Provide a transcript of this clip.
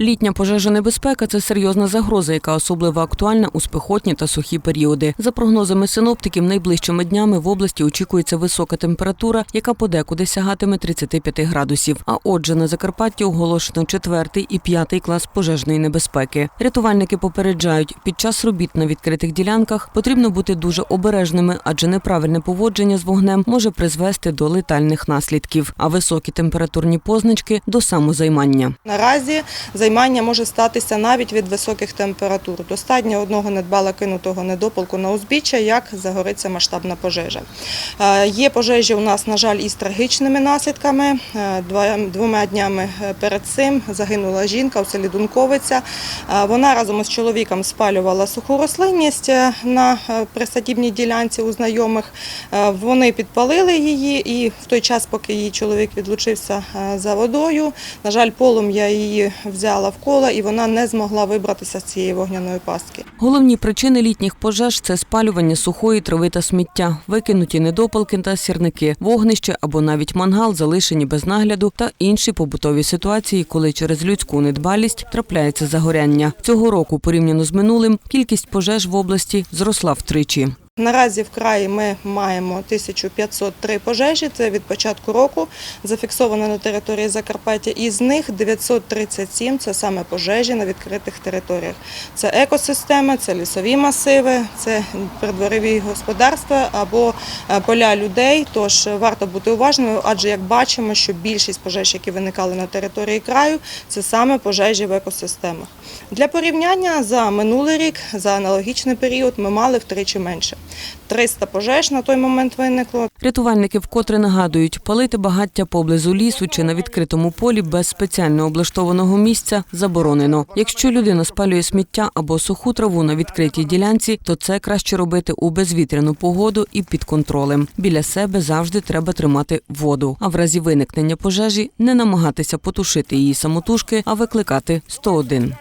Літня пожежонебезпека це серйозна загроза, яка особливо актуальна у спекотні та сухі періоди. За прогнозами синоптиків, найближчими днями в області очікується висока температура, яка подекуди сягатиме 35 градусів. А отже, на Закарпатті оголошено четвертий і п'ятий клас пожежної небезпеки. Рятувальники попереджають, під час робіт на відкритих ділянках потрібно бути дуже обережними, адже неправильне поводження з вогнем може призвести до летальних наслідків, а високі температурні позначки до самозаймання. Наразі займання може статися навіть від високих температур. Достатньо одного недбало кинутого недопалку на узбіччя, як загориться масштабна пожежа. Е, Є пожежі у нас, на жаль, із трагічними наслідками. Е, Двома днями е, перед цим загинула жінка у селі Дунковиця. Вона разом із чоловіком спалювала суху рослинність на присадібній ділянці у знайомих. Вони підпалили її, і в той час, поки її чоловік відлучився за водою, на жаль, полум'я її взяла в коло, і вона не змогла вибратися з цієї вогняної пастки. Головні причини літніх пожеж це спалювання сухої трави та сміття, викинуті недопалки та сірники, вогнище або навіть мангал, залишені без нагляду та інші побутові ситуації, коли через людську недбалість трапляється загоряння. Цього року, порівняно з минулим, кількість пожеж в області зросла втричі. Наразі в краї ми маємо 1503 пожежі. Це від початку року зафіксовано на території Закарпаття. Із них 937 – це саме пожежі на відкритих територіях. Це екосистеми, це лісові масиви, це придворові господарства або е, поля людей. Тож варто бути уважними, адже як бачимо, що більшість пожеж, які виникали на території краю, це саме пожежі в екосистемах. Для порівняння за минулий рік, за аналогічний період, ми мали втричі менше. 300 пожеж на той момент виникло. Рятувальники вкотре нагадують, палити багаття поблизу лісу чи на відкритому полі без спеціально облаштованого місця заборонено. Якщо людина спалює сміття або суху траву на відкритій ділянці, то це краще робити у безвітряну погоду і під контролем. Біля себе завжди треба тримати воду. А в разі виникнення пожежі не намагатися потушити її самотужки, а викликати 101.